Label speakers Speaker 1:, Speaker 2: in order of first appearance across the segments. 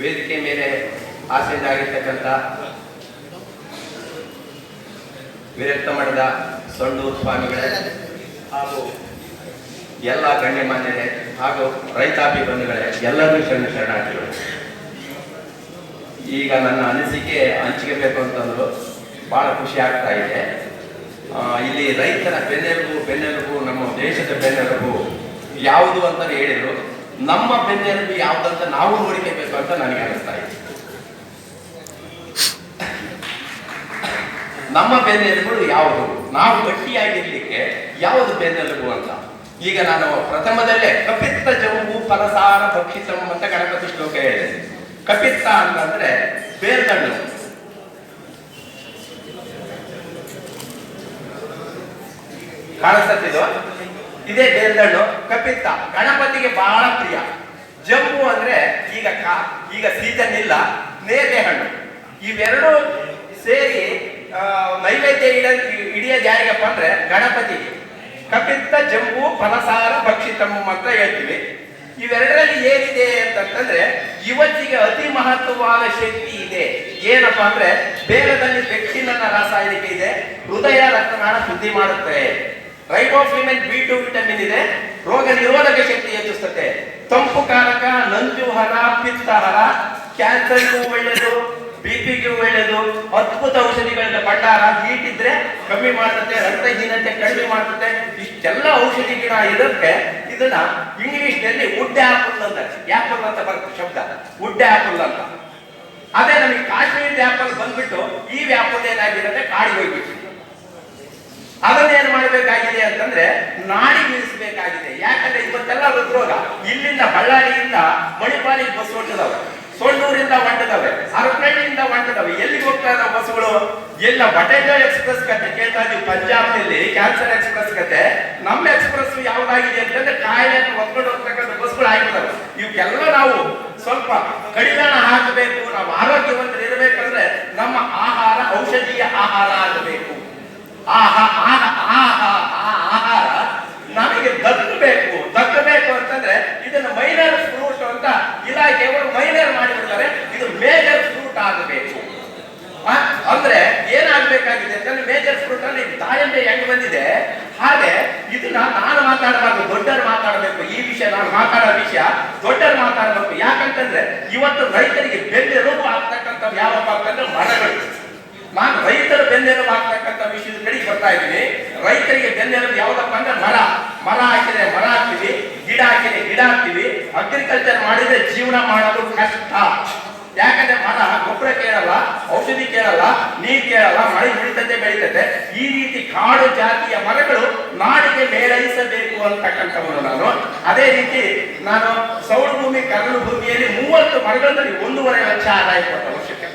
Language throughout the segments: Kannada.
Speaker 1: ವೇದಿಕೆ ಮೇಲೆ ಆಸೆಯಾಗಿರ್ತಕ್ಕಂಥ ವಿರಕ್ತ ಮಠದ ಸೊಂಡೂರು ಸ್ವಾಮಿಗಳೇ ಹಾಗೂ ಎಲ್ಲ ಗಣ್ಯಮಾನ್ಯರೇ ಹಾಗೂ ರೈತಾಪಿ ಬಂಧುಗಳೇ ಎಲ್ಲರೂ ಶರಣ ಶರಣಾರ್ಥಿಗಳು. ಈಗ ನನ್ನ ಅನಿಸಿಕೆ ಹಂಚಿಕೆಬೇಕು ಅಂತಂದ್ರು ಬಹಳ ಖುಷಿ ಆಗ್ತಾ ಇದೆ. ಇಲ್ಲಿ ರೈತರ ಬೆನ್ನೆಲುಬು ಬೆನ್ನೆಲುಬು, ನಮ್ಮ ದೇಶದ ಬೆನ್ನೆಲುಬು ಯಾವುದು ಅಂತ ಹೇಳಿದ್ರು. ನಮ್ಮ ಬೆನ್ನೆಲುಬು ಯಾವ್ದಂತ ನಾವು ಹುಡುಕಬೇಕು ಅಂತ ನನಗೆ ಅನಿಸ್ತಾ ಇದೆ. ನಮ್ಮ ಬೆನ್ನೆಲುಬು ಯಾವುದು? ನಾವು ಗಟ್ಟಿಯಾಗಿರ್ಲಿಕ್ಕೆ ಯಾವುದು ಬೆನ್ನೆಲುಬು ಅಂತ? ಈಗ ನಾನು ಪ್ರಥಮದಲ್ಲೇ ಕಪಿತ್ತ ಜಂಬು ಪರಸಾರ ಭಕ್ಷಿತಂ ಅಂತ ಗಣಪತಿ ಶ್ಲೋಕ ಹೇಳಿದೆ. ಕಪಿತ್ತ ಅಂತಂದ್ರೆ ಬೇರ್ಗಣ್ಣು ಕಾಣಿಸ್ತತಿದು ಇದೇ ಬೇಲ್ದಣ್ಣು ಕಪಿತ್ತ. ಗಣಪತಿಗೆ ಬಹಳ ಪ್ರಿಯ. ಜಂಬು ಅಂದ್ರೆ ಈಗ ಈಗ ಸೀಸನ್ ಇಲ್ಲ, ನೇರಳೆ ಹಣ್ಣು. ಇವೆರಡು ಸೇರಿ ನೈವೇದ್ಯ ಇಡ, ಹಿಡಿಯೋದು ಯಾರಿಗಪ್ಪ ಅಂದ್ರೆ ಗಣಪತಿಗೆ. ಕಪಿತ್ತ, ಜಂಬು, ಫಲಸಾರ ತಮ್ಮ ಅಂತ ಹೇಳ್ತೀವಿ. ಇವೆರಡರಲ್ಲಿ ಏನಿದೆ ಅಂತಂದ್ರೆ ಇವತ್ತಿಗೆ ಅತಿ ಮಹತ್ವವಾದ ಶಕ್ತಿ ಇದೆ. ಏನಪ್ಪ ಅಂದ್ರೆ ಬೇಲದಲ್ಲಿ ಬೆಕ್ಕಿನ ರಾಸಾಯನಿಕ ಇದೆ, ಹೃದಯ ರಕ್ತನಾಳ ಶುದ್ಧಿ ಮಾಡುತ್ತೆ. ರೈಬೋಫ್ಲಿಮೆನ್ ಬಿ ಟು ವಿಟಮಿನ್ ಇದೆ. ರೋಗ ನಿರೋಧಕ ಶಕ್ತಿ ಹೆಚ್ಚಿಸುತ್ತೆ. ತಂಪು ಕಾರಕ ನಂಜುಹರ ಪಿತ್ತಹರ ಕ್ಯಾನ್ಸರ್ಗೂ ಒಳ್ಳೆಯದು ಬಿಪಿಗೂ ಒಳ್ಳೆಯದು ಅದ್ಭುತ ಔಷಧಿಗಳಿಂದ ಭಂಡಾರ, ಹೀಟ್ ಇದ್ರೆ ಕಮ್ಮಿ ಮಾಡುತ್ತೆ ರಕ್ತಹೀನತೆ ಕಡಿಮೆ ಮಾಡುತ್ತೆ ಇಷ್ಟೆಲ್ಲ ಔಷಧಿ ಗಿಡ ಇರುತ್ತೆ. ಇದನ್ನ ಇಂಗ್ಲಿಷ್ನಲ್ಲಿ ವುಡ್ ಆಪಲ್ ಅಂತ ಆಪಲ್ ಅಂತ ಬರುತ್ತೆ ಶಬ್ದ. ವುಡ್ ಆಪಲ್ ಅಂತ. ಅದೇ ನಮಗೆ ಕಾಶ್ಮೀರದ ಆಪಲ್ ಬಂದ್ಬಿಟ್ಟು ಈ ವ್ಯಾಪಲ್ ಏನಾಗಿರುತ್ತೆ? ಕಾಡಿಗೆ ಹೋಗ್ಬಿಟ್ಟು ಮಾಡಬೇಕಾಗಿದೆ ಅಂತಂದ್ರೆ ನಾಡಿ ಬೀಳಿಸಬೇಕಾಗಿದೆ. ಯಾಕಂದ್ರೆ ಇವತ್ತೆಲ್ಲ ಹೃದ್ರೋಗ. ಇಲ್ಲಿಂದ ಬಳ್ಳಾರಿಯಿಂದ ಮಣಿಪಾಲಿಗೆ ಬಸ್ ಹೊಂಟದವೆ ಸೊಂಡೂರಿಂದ ಹೊಂಟದವೆ ಅರಕಳ್ಳಿಯಿಂದ ಹೊಂಟದವೆ ಎಲ್ಲಿಗೆ ಹೋಗ್ತಾ ಇದಾವೆ ಬಸ್ಗಳು ಎಲ್ಲ ಬಟೇಟೋ ಎಕ್ಸ್ಪ್ರೆಸ್ ಕತೆ ಕೇಳ್ತಾ ಇದೀವಿ ಪಂಜಾಬ್ನಲ್ಲಿ. ಕ್ಯಾನ್ಸರ್ ಎಕ್ಸ್ಪ್ರೆಸ್ ಕತೆ. ನಮ್ಮ ಎಕ್ಸ್ಪ್ರೆಸ್ ಯಾವ್ದಾಗಿದೆ ಅಂತಂದ್ರೆ ಕಾಯಿಲೆ ಒತ್ಕೊಂಡು ಹೋಗ್ತಕ್ಕಂಥ ಬಸ್ಗಳು ಆಗಿದಾವೆ ಇವಕ್ಕೆಲ್ಲ ನಾವು ಸ್ವಲ್ಪ ಕಡಿದಾಣ ಹಾಕಬೇಕು. ನಾವು ಆರೋಗ್ಯವಂತರು ಇರಬೇಕಂದ್ರೆ ನಮ್ಮ ಆಹಾರ ಔಷಧೀಯ ಆಹಾರ ಆಗಬೇಕು. ಆಹಾರ ನಮಗೆ ದಕ್ಕಬೇಕು ದಕ್ಕಬೇಕು ಅಂತಂದ್ರೆ ಇದನ್ನು ಮೈನರ್ ಫ್ರೂಟ್ ಅಂತ ಇಲಾಖೆಯವರು ಮೈನರ್ ಮಾಡಿರ್ತಾರೆ ಇದು ಮೇಜರ್ ಫ್ರೂಟ್ ಆಗಬೇಕು. ಅಂದ್ರೆ ಏನಾಗ್ಬೇಕಾಗಿದೆ ಅಂತಂದ್ರೆ ಮೇಜರ್ ಫ್ರೂಟ್ ಅಲ್ಲಿ ದಾಳಿಂಬೆ ಹೆಂಗ್ ಬಂದಿದೆ? ಹಾಗೆ ಇದನ್ನ ನಾನು ಮಾತಾಡಬಾರ್ದು ದೊಡ್ಡರು ಮಾತಾಡಬೇಕು. ಈ ವಿಷಯ ನಾನು ಮಾತಾಡೋ ವಿಷಯ ದೊಡ್ಡರು ಮಾತಾಡಬೇಕು. ಯಾಕಂತಂದ್ರೆ ಇವತ್ತು ರೈತರಿಗೆ ಬೆನ್ನೆಲುಬು ಆಗ್ತಕ್ಕಂಥ ಯಾವಪ್ಪ ಅಂತಂದ್ರೆ ಮರಗಳು. ನಾನು ರೈತರ ಬೆನ್ನೆಲುಬು ಹಾಕ್ತಕ್ಕಂಥ ವಿಷಯದ ಕಡೆಗೆ ಬರ್ತಾ ಇದ್ದೀನಿ. ರೈತರಿಗೆ ಬೆನ್ನೆಲುಬು ಯಾವುದಪ್ಪ ಅಂದ್ರೆ ಮರ. ಮರ ಹಾಕಿದ್ರೆ ಮರ ಹಾಕ್ತೀವಿ, ಗಿಡ ಹಾಕಿದ್ರೆ ಗಿಡ ಹಾಕ್ತೀವಿ. ಅಗ್ರಿಕಲ್ಚರ್ ಮಾಡಿದ್ರೆ ಜೀವನ ಮಾಡೋದು ಕಷ್ಟ. ಯಾಕಂದ್ರೆ ಮರ, ಗೊಬ್ಬರ ಕೇಳಲ್ಲ, ಔಷಧಿ ಕೇಳಲ್ಲ, ನೀರು ಕೇಳಲ್ಲ, ಮಳೆ ಬೆಳೀತದೆ ಬೆಳೀತದೆ. ಈ ರೀತಿ ಕಾಡು ಜಾತಿಯ ಮರಗಳು ನಾಡಿಗೆ ಮೇಳೈಸಬೇಕು ಅಂತಕ್ಕಂಥವನು ನಾನು. ಅದೇ ರೀತಿ ನಾನು ಸೌಡು ಭೂಮಿ ಕರಳು ಭೂಮಿಯಲ್ಲಿ ಮೂವತ್ತು ಮರಗಳಲ್ಲಿ ಒಂದೂವರೆ ಲಕ್ಷ ಆದಾಯ ಕೊಟ್ಟ ವರ್ಷಕ್ಕೆ.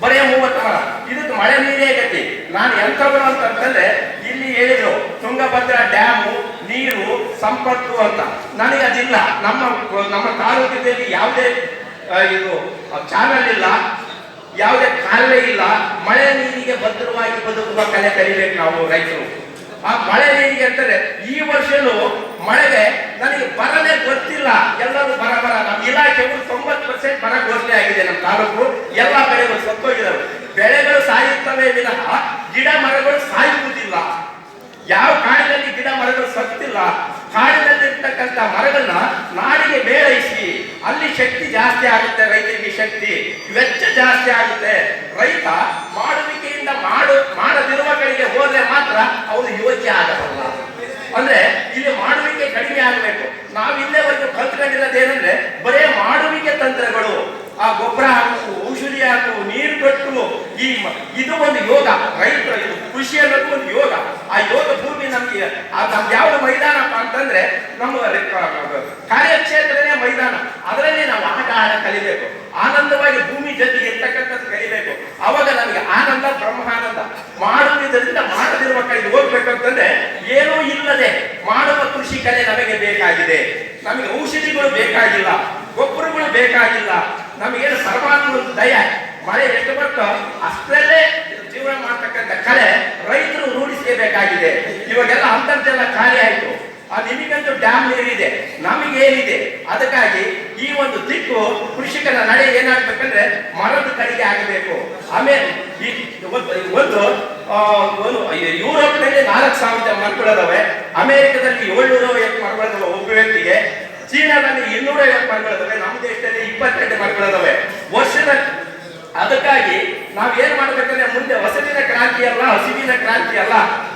Speaker 1: ಬರೆಯ ಮೂವತ್ತು ಮರ. ಇದಕ್ಕೆ ಮಳೆ ನೀರೇ ಗತಿ ನಾನು ಎಂಥವನು ಅಂತಂದ್ರೆ ಇಲ್ಲಿ ಹೇಳಿದ್ರು, ತುಂಗಭದ್ರಾ ಡ್ಯಾಮು ನೀರು, ಸಂಪತ್ತು ಅಂತ. ನನಗೆ ಅದಿಲ್ಲ. ನಮ್ಮ ನಮ್ಮ ತಾಲೂಕಿನಲ್ಲಿ ಯಾವುದೇ ಇದು ಚಾನಲ್ ಇಲ್ಲ, ಯಾವುದೇ ಕಾಲೇ ಇಲ್ಲ. ಮಳೆ ನೀರಿಗೆ ಭದ್ರವಾಗಿ ಬದುಕುವ ಕಲೆ ಕಲಿಬೇಕು ನಾವು ರೈತರು. ಆ ಮಳೆ ನೀರಿಗೆ ಅಂತಾರೆ ಈ ವರ್ಷನೂ ಮಳೆಗೆ ನನಗೆ ಬರನೇ ಗೊತ್ತಿಲ್ಲ. ಎಲ್ಲರೂ ಬರ ಬರ. ನಮ್ಮ ಇಲಾಖೆಗಳು ತೊಂಬತ್ತು ಪರ್ಸೆಂಟ್ ಬರ ಘೋಷಣೆ ಆಗಿದೆ ನಮ್ಮ ತಾಲೂಕು. ಎಲ್ಲ ಕಡೆಗಳು ಸತ್ತೋಗಿದಾವೆ ಬೆಳೆಗಳು ಸಾಯುತ್ತವೆ ವಿನಃ ಗಿಡ ಮರಗಳು ಸಾಯುವುದಿಲ್ಲ. ಯಾವ ಕಾಡಿನಲ್ಲಿ ಗಿಡ ಮರಗಳು ಸತ್ತಿಲ್ಲ ಕಾಡಿನಲ್ಲಿರ್ತಕ್ಕಂಥ ಮರಗಳನ್ನ ನಾಡಿಗೆ ಬೇರೈಸಿ, ಅಲ್ಲಿ ಶಕ್ತಿ ಜಾಸ್ತಿ ಆಗುತ್ತೆ, ರೈತರಿಗೆ ಶಕ್ತಿ ವೆಚ್ಚ ಜಾಸ್ತಿ ಆಗುತ್ತೆ. ರೈತ ಮಾಡುವಿಕೆಯಿಂದ ಮಾಡು ಮಾಡದಿರುವ ಕಡೆಗೆ ಹೋದ್ರೆ ಮಾತ್ರ ಅವರು ಯೋಗ್ಯ ಆಗಬಲ್ಲ. ಅಂದ್ರೆ ಇಲ್ಲಿ ಮಾಡುವಿಕೆ ಕಡಿಮೆ ಆಗಬೇಕು. ನಾವು ಇಲ್ಲೇವರೆಗೂ ಕಲ್ತ್ಕೊಂಡಿರೋದೇನಂದ್ರೆ ಬರೇ ಮಾಡುವಿಕೆ ತಂತ್ರಗಳು. ಆ ಗೊಬ್ಬರ ಹಾಕು ಔಷಧಿ ಹಾಕು ನೀರು ಕಟ್ಟು ಈ ಇದು ಒಂದು ಯೋಗ. ರೈತರ ಇದು ಕೃಷಿ ಅನ್ನೋದು ಒಂದು ಯೋಗ. ಆ ಯೋಗ ಭೂಮಿ ನಮಗೆ ನಮ್ಗೆ ಯಾವ್ದು ಮೈದಾನಪ್ಪ ಅಂತಂದ್ರೆ ನಮ್ಮ ಕಾರ್ಯಕ್ಷೇತ್ರನೇ ಮೈದಾನ. ಅದರಲ್ಲಿ ನಾವು ಆಟ ಆಡ ಕಲಿಬೇಕು. ಆನಂದವಾಗಿ ಭೂಮಿ ಜೊತೆಗೆ ಇರ್ತಕ್ಕಂಥದ್ದು ಕಲಿಬೇಕು. ಅವಾಗ ನಮಗೆ ಆನಂದ, ಬ್ರಹ್ಮಾನಂದ ಮಾಡುವುದರಿಂದ ಮಾಡದಿರುವ ಕಡೆಗೆ ಹೋಗ್ಬೇಕು ಅಂತಂದ್ರೆ ಏನೂ ಇಲ್ಲದೆ ಮಾಡುವ ಕೃಷಿ ಕಲೆ ನಮಗೆ ಬೇಕಾಗಿದೆ. ನಮಗೆ ಔಷಧಿಗಳು ಬೇಕಾಗಿಲ್ಲ, ಗೊಬ್ಬರಗಳು ಬೇಕಾಗಿಲ್ಲ. ನಮಗೇನು ಪರಮಾತ್ಮ ದಯ. ಮಳೆ ಎಷ್ಟು ಬರ್ತೋ ಅಷ್ಟರಲ್ಲೇ ಜೀವನ ಮಾಡ್ತಕ್ಕಂಥ ಕಲೆ ರೈತರು ರೂಢಿಸಬೇಕಾಗಿದೆ ಇವಾಗೆಲ್ಲ ಅಂತರ್ಜಲ ಖಾಲಿ ಆಯಿತು. ನಿಮಗಂತೂ ಡ್ಯಾಮ್ ನೀರಿದೆ. ನಮಗೇನಿದೆ? ಅದಕ್ಕಾಗಿ ಈ ಒಂದು ದಿಕ್ಕು ಕೃಷಿಕರ ನಡೆ ಏನಾಗ್ಬೇಕಂದ್ರೆ ಮರದ ಕಡೆಗೆ ಆಗಬೇಕು. ಆಮೇಲೆ ಈ ಒಂದು ಯುರೋಪ್ನಲ್ಲಿ ನಾಲ್ಕು ಸಾವಿರ ಮರಗಳದವೆ. ಅಮೆರಿಕದಲ್ಲಿ ಏಳ್ನೂರ ಎಂಟು ಮರಗಳದವೆ ಒಬ್ಬ ವ್ಯಕ್ತಿಗೆ. ಚೀನಾದಲ್ಲಿ ಇನ್ನೂರ ಐವತ್ತು ನಮ್ಮ ದೇಶದಲ್ಲಿ ಇಪ್ಪತ್ತೆಂಟು ಮರಗಳಿದಾವೆ ವರ್ಷದ ಅದಕ್ಕಾಗಿ ನಾವ್ ಏನ್ ಮಾಡ್ಬೇಕಂದ್ರೆ ಮುಂದೆ ಹೊಸದಿನ ಕ್ರಾಂತಿ ಅಲ್ಲ, ಹಸಿವಿನ ಕ್ರಾಂತಿ ಅಲ್ಲ.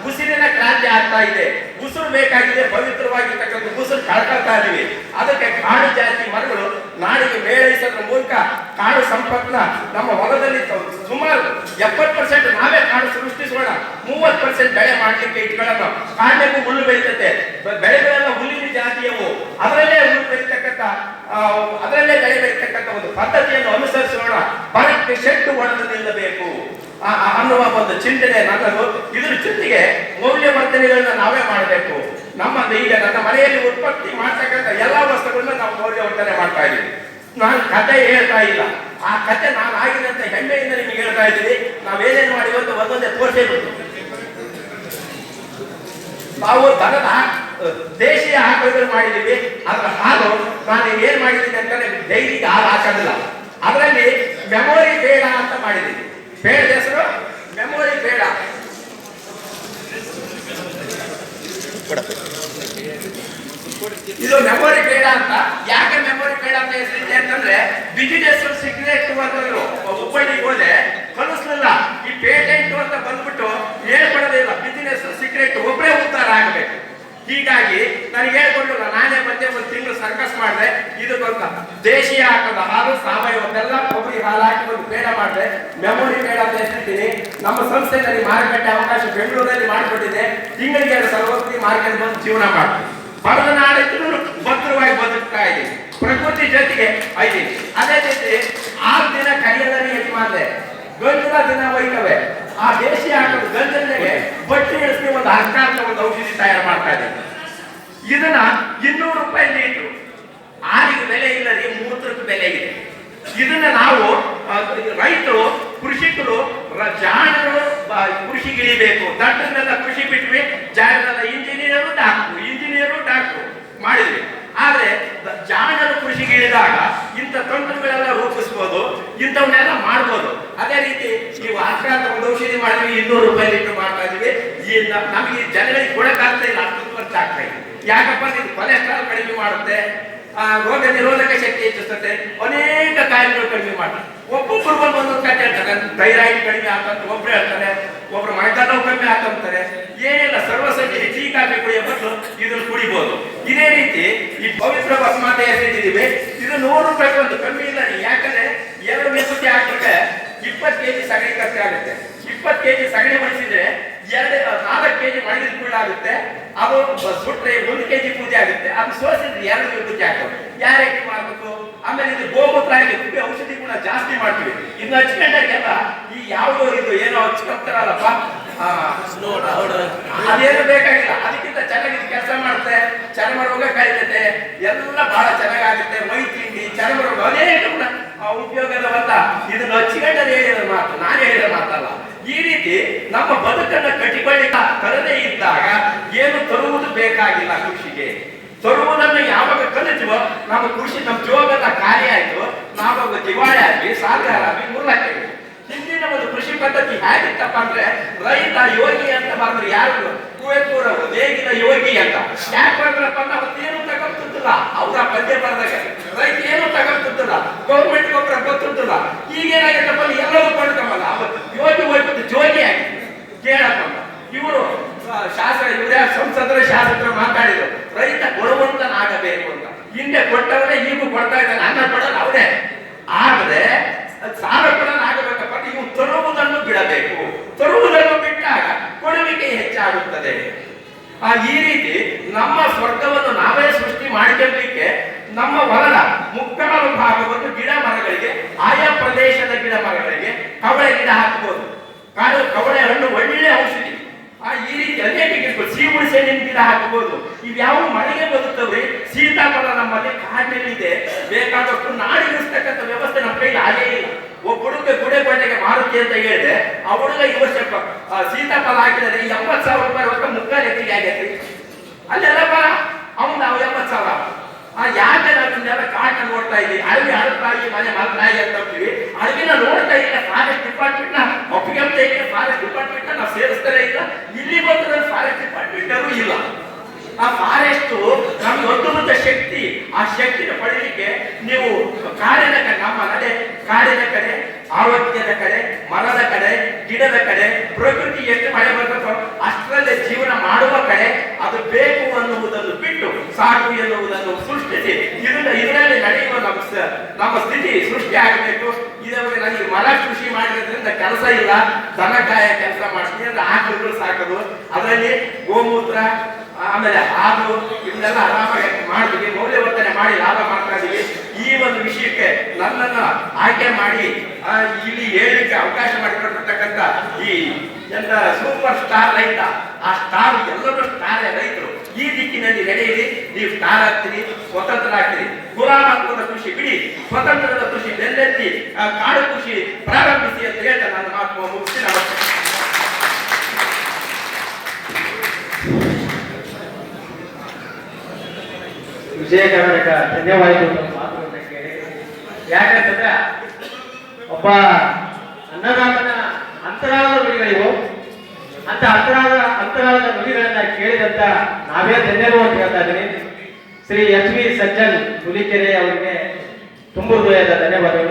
Speaker 1: ಉಸಿರಿನ ಕ್ರಾಂತಿ ಆಗ್ತಾ ಇದೆ. ಉಸಿರು ಬೇಕಾಗಿದೆ, ಪವಿತ್ರವಾಗಿರ್ತಕ್ಕಂಥ ಉಸಿರು ಕಳ್ಕೊಳ್ತಾ ಇದೀವಿ. ಅದಕ್ಕೆ ಕಾಡು ಜಾತಿ ಮರಗಳು ನಾಡಿಗೆ ಮೇಳೈಸೋದ್ರ ಮೂಲಕ ಕಾಡು ಸಂಪತ್ನ ನಮ್ಮ ಹೊಲದಲ್ಲಿ ಸುಮಾರು ಎಪ್ಪತ್ತು ಪರ್ಸೆಂಟ್ ನಾವೇ ಕಾಡು ಸೃಷ್ಟಿಸೋಣ. ಮೂವತ್ತು ಪರ್ಸೆಂಟ್ ಬೆಳೆ ಮಾಡ್ಲಿಕ್ಕೆ ಇಟ್ಕೊಳ್ಳೋಣ. ಕಾಡಿಗೂ ಹುಲ್ಲು ಬೆಳೀತದೆ ಬೆಳೆಗಳೆಲ್ಲ ಹುಲ್ಲಿನ ಜಾತಿಯವು. ಅದರಲ್ಲೇ ಹುಲ್ಲು ಬೆಳೀತಕ್ಕಂಥ ಅದರಲ್ಲೇ ಬೆಳೆ ಬೆಳೀತಕ್ಕಂಥ ಒಂದು ಅನುಸರಿಸೋಣ ಬರಕ್ಕೆ ಶೆಟ್ಟು ಒಡೆದು ನಿಲ್ಲಬೇಕು. ಅನ್ನುವ ಒಂದು ಚಿಂತನೆ ನನ್ನದು. ಇದ್ರ ಜೊತೆಗೆ ಮೌಲ್ಯವರ್ಧನೆಗಳನ್ನ ನಾವೇ ಮಾಡಬೇಕು. ನಮ್ಮ ಈಗ ನನ್ನ ಮನೆಯಲ್ಲಿ ಉತ್ಪತ್ತಿ ಮಾಡ್ತಕ್ಕಂಥ ಎಲ್ಲಾ ವಸ್ತುಗಳನ್ನ ನಾವು ಮೌಲ್ಯವರ್ಧನೆ ಮಾಡ್ತಾ ಇದ್ದೀವಿ. ನಾನು ಕತೆ ಹೇಳ್ತಾ ಇಲ್ಲ. ಆ ಕತೆ ನಾನು ಆಗಿದಂತ ಹೆಮ್ಮೆಯಿಂದ ನಿಮಗೆ ಹೇಳ್ತಾ ಇದ್ದೀನಿ. ನಾವೇನೇನು ಮಾಡಿ ಒಂದು ಒಂದೊಂದೇ ತೋರಿಸೇ ನಾವು ಅಹ್, ದೇಶೀಯ ಆಕಳುಗಳು ಮಾಡಿದೀವಿ ಅದರ ಹಾಲು ನಾನು ಏನ್ ಮಾಡಿದ್ದೀನಿ ಅಂತಂದ್ರೆ ಡೈರಿಗೆ ಹಾಲು ಹಾಕೋದಿಲ್ಲ. ಅದರಲ್ಲಿ ಮೆಮೊರಿ ಬೇಡ ಅಂತ ಮಾಡಿದ್ದೀನಿ ಬೇಡದ ಹೆಸರು? ಮೆಮೊರಿ ಬೇಡ. ಇದು ಮೆಮೊರಿ ಬೇಡ ಅಂತ. ಯಾಕೆ ಮೆಮೊರಿ ಬೇಡ ಅಂತ ಹೆಸರಿದೆ ಅಂತಂದ್ರೆ ಬಿಜಿನೆಸ್ ಸಿಗ್ನೆಟ್ ಅಂತಂದ್ರು ಹುಬ್ಬಳ್ಳಿಗೆ ಹೋದೆ ಕಲಿಸ್ಲಿಲ್ಲ ಈ ಪೇಟೆಂಟ್ ಅಂತ ಬಂದ್ಬಿಟ್ಟು ಹೇಳ್ಕೊಡೋದಿಲ್ಲ ಬಿಸಿನೆಸ್ ಸೀಕ್ರೆಟ್ ಒಬ್ಬರೇ ಉದ್ಧಾರ ಆಗಬೇಕು. ಹೀಗಾಗಿ ನನಗೆ ಹೇಳ್ಕೊಂಡಿಲ್ಲ. ನಾನೇ ಮತ್ತೆ ಒಂದು ತಿಂಗಳು ಸರ್ಕಸ್ ಮಾಡಿದೆ. ಇದಕ್ಕೊಂದು ದೇಶೀಯ ಹಾಕದ ಹಾಲು ಸಾವಯವನ್ನೆಲ್ಲ ಕೊಬ್ಬರಿ ಹಾಲು ಹಾಕಿ ಒಂದು ಬೇಡ ಮಾಡಿದೆ. ಮೆಮೊರಿ ಬೇಡ ಅಂತ ಹೇಳ್ತೀನಿ ನಮ್ಮ ಸಂಸ್ಥೆಯಲ್ಲಿ ಮಾರುಕಟ್ಟೆ ಅವಕಾಶ ಬೆಂಗಳೂರಲ್ಲಿ ಮಾಡಿಕೊಟ್ಟಿದೆ. ತಿಂಗಳಿಗೆ ಎರಡು ಸರ್ವೋತ್ತಿ ಮಾರ್ಕೆಟ್ ಬಂದು ಜೀವನ ಮಾಡಿ ಬರದ ನಾಡಿದ್ರು ಭದ್ರವಾಗಿ ಬದುಕ್ತಾ ಇದ್ದೀನಿ ಪ್ರಕೃತಿ ಜೊತೆಗೆ ಐದೀನಿ ಅದೇ ರೀತಿ ಆರು ದಿನ ಕೈಯಲ್ಲಿ ಎಲ್ಲಿ ಮಾಡಿದೆ ಗಂಜಲ ದಿನ ಆ ದೇಶೀಯ ಹಾಕೋದು ಗಂಜಲಿಗೆ ಬಟ್ಟೆ ಇಳಿಸಿ ಒಂದು ಅರ್ಕ ಅಂತ ಒಂದು ಔಷಧಿ ತಯಾರು ಮಾಡ್ತಾ ಇದ್ದೀನಿ ಇದನ್ನ ಇನ್ನೂರು ರೂಪಾಯಿ ಲೀಟ್ರು ಇದೆ ಇದನ್ನ ನಾವು ರೈತರು, ಕೃಷಿಕರು ಜಾಣರು ಕೃಷಿಗಿಳಿಬೇಕು. ದಟ್ಟನೆಲ್ಲ ಕೃಷಿ ಬಿಟ್ವಿ ಜಾಣರೆಲ್ಲ ಇಂಜಿನಿಯರು ಡಾಕ್ಟ್ರು ಇಂಜಿನಿಯರು ಡಾಕ್ಟ್ರು ಮಾಡಿದ್ವಿ. ಆದ್ರೆ ಜಾಣರು ಕೃಷಿಗಿಳಿದಾಗ ಇಂಥ ತಂತ್ರಗಳೆಲ್ಲ ರೂಪಿಸ್ಬೋದು, ಇಂಥವನ್ನೆಲ್ಲ ಮಾಡ್ಬೋದು. ಅದೇ ರೀತಿ ನೀವು ಆಕ್ರಾಂತ ಒಂದು ಔಷಧಿ ಮಾಡಿದ್ವಿ ಇನ್ನೂರು ರೂಪಾಯಿ ಲೀಟರ್ ಮಾಡ್ತಾ ಇದೀವಿ ಈ ನಮಗೆ ಜನಗಳಿಗೆ ಕೊಡಕ್ಕಾಗ್ತಾ ಇಲ್ಲ ಅಷ್ಟೊಂದು ಖರ್ಚು ಆಗ್ತಾ ಇದೆ. ಯಾಕಪ್ಪ ಇದು ಕೊಲೆಸ್ಟ್ರಾಲ್ ಕಡಿಮೆ ಮಾಡುತ್ತೆ. ಆ, ರೋಗ ನಿರೋಧಕ ಶಕ್ತಿ ಹೆಚ್ಚಿಸುತ್ತೆ ಅನೇಕ ಕಾಯಿಲೆಗಳು ಕಡಿಮೆ ಮಾಡ್ತಾರೆ ಒಬ್ಬೊಬ್ಬರು ಬಂದು ಒಂದೊಂದು ಕತೆ ಹೇಳ್ತಾರೆ ಥೈರಾಯ್ಡ್ ಕಡಿಮೆ ಆಗ್ತಂತ ಒಬ್ರು ಹೇಳ್ತಾರೆ ಒಬ್ರು ಮೈದಾನವು ಕಡಿಮೆ ಆಗ್ತಂತಾರೆ ಏನಿಲ್ಲ ಸರ್ವಸಂಖ್ಯೆ ಟೀ ಕಾಫಿ ಕುಡಿಯೋ ಇದನ್ನು ಕುಡಿಬಹುದು ಇದೇ ರೀತಿ ಈ ಪವಿತ್ರ ಭಸ್ಮಾತ ಹೆಸರಿಟ್ಟಿದ್ದೀವಿ ಇದು ನೂರು ರೂಪಾಯಿ ಒಂದು ಕಮ್ಮಿ ಇಲ್ಲ. ಯಾಕಂದ್ರೆ ಎರಡು ಮೆಸುತಿ ಹಾಕಿದ್ರೆ ಇಪ್ಪತ್ತು ಕೆಜಿ ಸಗಣಿ ಖರ್ಚಾಗುತ್ತೆ. ಇಪ್ಪತ್ತು ಕೆಜಿ ಸಗಣಿ ಬಳಸಿದ್ರೆ ಎರಡು ನಾಲ್ಕು ಕೆಜಿ ಮಣ್ಣಿನ ಕುಳ್ಳಾಗುತ್ತೆ ಅದು ಸುಟ್ಟರೆ ಒಂದು ಕೆಜಿ ಪೂಜೆ ಆಗುತ್ತೆ. ಅದು ಸೋಸಿದ್ರೆ ಎರಡು ಪೂಜೆ ಆಗ್ತದೆ ಯಾರ್ಯಾಕೆ ಮಾಡಬೇಕು? ಆಮೇಲೆ ಇದು ಗೋಮೂತ್ರ ಆಗಿ ಔಷಧಿ ಕೂಡ ಜಾಸ್ತಿ ಮಾಡ್ತೀವಿ. ಇನ್ನು ಹಚ್ಕೊಂಡಾಗೆಲ್ಲ ಈ ಯಾವುದೋ ಇದು ಏನೋ ಹಚ್ಕೊಂತಾರಲ್ಲಪ್ಪ? ಆ, ಅದೇನು ಬೇಕಾಗಿಲ್ಲ. ಅದಕ್ಕಿಂತ ಚೆನ್ನಾಗಿ ಕೆಲಸ ಮಾಡುತ್ತೆ. ಚರ್ಮ ರೋಗ ಕಳೀತೈತೆ ಎಲ್ಲ ಬಹಳ ಚೆನ್ನಾಗಾಗುತ್ತೆ. ಮೈ ತಿಂಡಿ ಚರ್ಮ ರೋಗ ಅನೇಕ ಉಪಯೋಗದ ಆ, ಇದನ್ನು ಇದನ್ನ ಹಚ್ಕೊಂಡರೆ ಹೇಳಿದ ಮಾತು ನಾನು ಹೇಳಿದ ಮಾತಲ್ಲ ಈ ರೀತಿ ನಮ್ಮ ಬದುಕನ್ನ ಕಟಿಬಳಿಕ ತರದೇ ಇದ್ದಾಗ ಏನು ತರುವುದು ಬೇಕಾಗಿಲ್ಲ ಕೃಷಿಗೆ. ತರುವುದನ್ನು ಯಾವಾಗ ಕಲಿತೀವೋ, ನಮ್ಮ ಕೃಷಿ ನಮ್ಮ ಜೋಗದ ಕಾರ್ಯ ಆಯ್ತು ನಾವಾಗ ದಿವಾಳಿ ಆಗಿ ಸಾಕಾರ ಆಗಿ ಮುರ್ಲಾಕ್ತೀವಿ ಹಿಂದಿನ ಒಂದು ಕೃಷಿ ಪದ್ಧತಿ ಹೇಗಿತ್ತಪ್ಪ ಅಂದ್ರೆ, ರೈತ ಯೋಗಿ ಅಂತ ಬಂದ್ರೆ ಯಾರು ಕುವೆಂಪುರ ದೇಗಿನ ಯೋಗಿ ಅಂತ. ಯಾಕೆ ಬಂದ್ರಪ್ಪ ಅವತ್ತೇನು ತಗೊಂತಿದ್ದಿಲ್ಲ ಅವರ ಪದ್ಯ ಬರೆದಾಗ ರೈತ ಏನು ತಗೊಂತಿದ್ದಿಲ್ಲ ಗೌರ್ಮೆಂಟ್ ಗೊಬ್ಬರ ಗೊತ್ತಿದ್ದಿಲ್ಲ ಈಗ ಏನಾಗತ್ತಪ್ಪ ಅಂದ್ರೆ ಎಲ್ಲವೂ ಪಡ್ಕಮ್ಮಲ್ಲ ಅವತ್ತು ಯೋಗಿ ಹೋಗ್ಬಿಟ್ಟು ಜೋಗಿ ಆಗಿ ಕೇಳಪ್ಪ ಇವರು ಶಾಸ್ತ್ರ ಇವರೇ ಸಂಸದರ ಶಾಸಕರು ಮಾತಾಡಿದ್ರು ರೈತ ಗುಣವಂತನಾಗಬೇಕು ಅಂತ ಹಿಂದೆ ಕೊಟ್ಟವರೇ ಈಗೂ ಕೊಡ್ತಾ ಇದ್ದಾನೆ ಅನ್ನ ಕೊಡೋದು ಅವನೇ ಆದ್ರೆ ಸಾಲ ಕೊಡೋದು ಆಗಬೇಕಪ್ಪ ಅಂದ್ರೆ ಇವು ತರುವುದನ್ನು ಬಿಡಬೇಕು ತರುವುದನ್ನು ಬಿಟ್ಟಾಗ ಹೆಚ್ಚಾಗುತ್ತದೆ ಆ, ಈ ರೀತಿ ನಮ್ಮ ಸ್ವರ್ಗವನ್ನು ನಾವೇ ಸೃಷ್ಟಿ ಮಾಡಿಕೊಳ್ಳಲಿಕ್ಕೆ ನಮ್ಮ ಹೊಲದ ಮುಕ್ಕಾಲು ಭಾಗವನ್ನು ಗಿಡ ಮರಗಳಿಗೆ, ಆಯಾ ಪ್ರದೇಶದ ಗಿಡ ಮರಗಳಿಗೆ ಕವಳೆ ಗಿಡ ಹಾಕಬಹುದು. ಕಾಡು ಕವಳೆ ಹಣ್ಣು ಒಳ್ಳೆ ಔಷಧಿ. ಆ, ಈ ರೀತಿ ಅನೇಕ ಗಿಡಗಳು ಸಿಹಿ ನಿಮ್ ಗಿಡ ಹಾಕಬಹುದು. ಇವ್ಯಾವ ಮಳೆಗೆ ಬದುತ್ತವೆ ಸೀತಾಫಲ ನಮ್ಮಲ್ಲಿ ಕಾಡಿನಲ್ಲಿದೆ. ಬೇಕಾದಷ್ಟು ನಾಡಿಗಿಸ್ತಕ್ಕಂಥ ವ್ಯವಸ್ಥೆ ನಮ್ಮ ಕೈಲಿ ಆಗೇ ಇಲ್ಲ. ಹುಡುಗ ಗುಡೆ ಬಂಡೆಗೆ ಮಾರುತಿ ಅಂತ ಹೇಳಿದೆ ಆ ಹುಡುಗ ಈ ವರ್ಷ ಸೀತಾಫಲ ಹಾಕಿದರೆ ಎಂಬತ್ತು ಸಾವಿರ ರೂಪಾಯಿ ರೊಕ್ಕ ಮುಕ್ಕಾಲು ಎತ್ತಿಗೆ ಆಗೈತಿ. ಅಲ್ಲೆಲ್ಲ ಅವನು ನಾವು ಎಂಬತ್ತು ಸಾವಿರ. ಆ ಯಾಕೆ ನಾವು ಇನ್ನೆಲ್ಲ ಕಾಟ ನೋಡ್ತಾ ಇದ್ದೀವಿ ಅಡವಿ ಅಡತಾಯಿ ಮನೆ ಮಲ್ತಾಯಿ ಅಂತ ಹೋಗ್ತೀವಿ ಅಳವಿನ ನೋಡ್ತಾ ಇಲ್ಲ ಫಾರೆಸ್ಟ್ ಡಿಪಾರ್ಟ್ಮೆಂಟ್ನ ಒಪ್ಪಿಗೆ ಫಾರೆಸ್ಟ್ ಡಿಪಾರ್ಟ್ಮೆಂಟ್ನ ನಾವು ಸೇರಿಸ್ತಾನೆ ಇಲ್ಲ ಇಲ್ಲಿ ಬಂದ್ರೆ ಫಾರೆಸ್ಟ್ ಡಿಪಾರ್ಟ್ಮೆಂಟ್ ಇಲ್ಲ ಆ ಫಾರೆಸ್ಟ್ ನಮ್ಗೆ ಅದ್ಭುತ ಶಕ್ತಿ ಆ ಶಕ್ತಿನ ಪಡೀಲಿಕ್ಕೆ ನೀವು ಕಾಡಿನ ಕಡೆ ನಮ್ಮ ನಡೆ ಕಾಡಿನ ಕಡೆ ಕಡೆ, ಮರದ ಕಡೆ, ಗಿಡದ ಕಡೆ, ಪ್ರಕೃತಿ ಎಷ್ಟು ಮಳೆ ಬರ್ತದೋ ಅಷ್ಟರಲ್ಲೇ ಜೀವನ ಮಾಡುವ ಕಡೆ ಅದು ಬೇಕು ಅನ್ನುವುದನ್ನು ಬಿಟ್ಟು ಸಾಕು ಎನ್ನುವುದನ್ನು ಸೃಷ್ಟಿಸಿ. ಇದನ್ನ ಇದರಲ್ಲಿ ನಡೆಯುವ ನಮ್ಮ ನಮ್ಮ ಸ್ಥಿತಿ ಸೃಷ್ಟಿ ಆಗಬೇಕು. ಇದರಲ್ಲಿ ನನಗೆ ಮರ ಕೃಷಿ ಮಾಡಿರೋದ್ರಿಂದ ಕೆಲಸ ಇಲ್ಲ. ದನಕಾಯ ಕೆಲಸ ಮಾಡ್ತೀನಿ ಅಂದ್ರೆ ಆಕಳುಗಳು ಸಾಕೋದು. ಅದರಲ್ಲಿ ಗೋಮೂತ್ರ ಆಮೇಲೆ ಹಾಲು ಇವನ್ನೆಲ್ಲ ಆರಾಮಾಗಿ ಮಾಡಿದ್ವಿ ಮೌಲ್ಯವರ್ಧನೆ ಮಾಡಿ ಲಾಭ ಮಾಡ್ತಾ ಇದ್ದೀವಿ. ಈ ಒಂದು ವಿಷಯಕ್ಕೆ ನನ್ನನ್ನ ಆಯ್ಕೆ ಮಾಡಿ ಇಲ್ಲಿ ಹೇಳಲಿಕ್ಕೆ ಅವಕಾಶ ಮಾಡಿಕೊಟ್ಟಿರ್ತಕ್ಕಂಥ ಈ ಎಂತ ಸೂಪರ್ ಸ್ಟಾರ್ ರೈತ ಆ ಸ್ಟಾರ್ ಎಲ್ಲರೂ ಸ್ಟಾರ್ ರೈತರು. ಈ ದಿಕ್ಕಿನಲ್ಲಿ ನಡೆಯಿರಿ ನೀವು ಸ್ಟಾರ್ ಆಗ್ತೀರಿ ಸ್ವತಂತ್ರ ಆಗ್ತೀರಿ ಗುಲಾಮತ್ವದ ಕೃಷಿ ಬಿಡಿ ಸ್ವತಂತ್ರದ ಕೃಷಿ ಆ, ಕಾಡು ಕೃಷಿ ಪ್ರಾರಂಭಿಸಿ ಅಂತ ಹೇಳ್ತಾ ನನ್ನ ಮಾತು ಮುಗಿಸಿ
Speaker 2: ವಿಜಯ ಕರ್ನಾಟಕ ಕೇಳಿ. ಯಾಕಂತಂದ್ರೆ ಒಬ್ಬ ಅನ್ನದಾತನ ಅಂತರಾಳದ ನುಡಿಗಳಿವು ಅಂತ ಅಂತರಾಳ ಅಂತರಾಳದ ನುಡಿಗಳನ್ನ ಕೇಳಿದಂತ ನಾವೇ ಧನ್ಯರು ಅಂತ ಹೇಳ್ತಾ ಇದ್ದೀನಿ. ಶ್ರೀ ಎಚ್ ವಿ ಸಜ್ಜನ್ ಹುಲಿಕೆರೆ ಅವರಿಗೆ ತುಂಬ ಹೃದಯದ ಧನ್ಯವಾದಗಳು.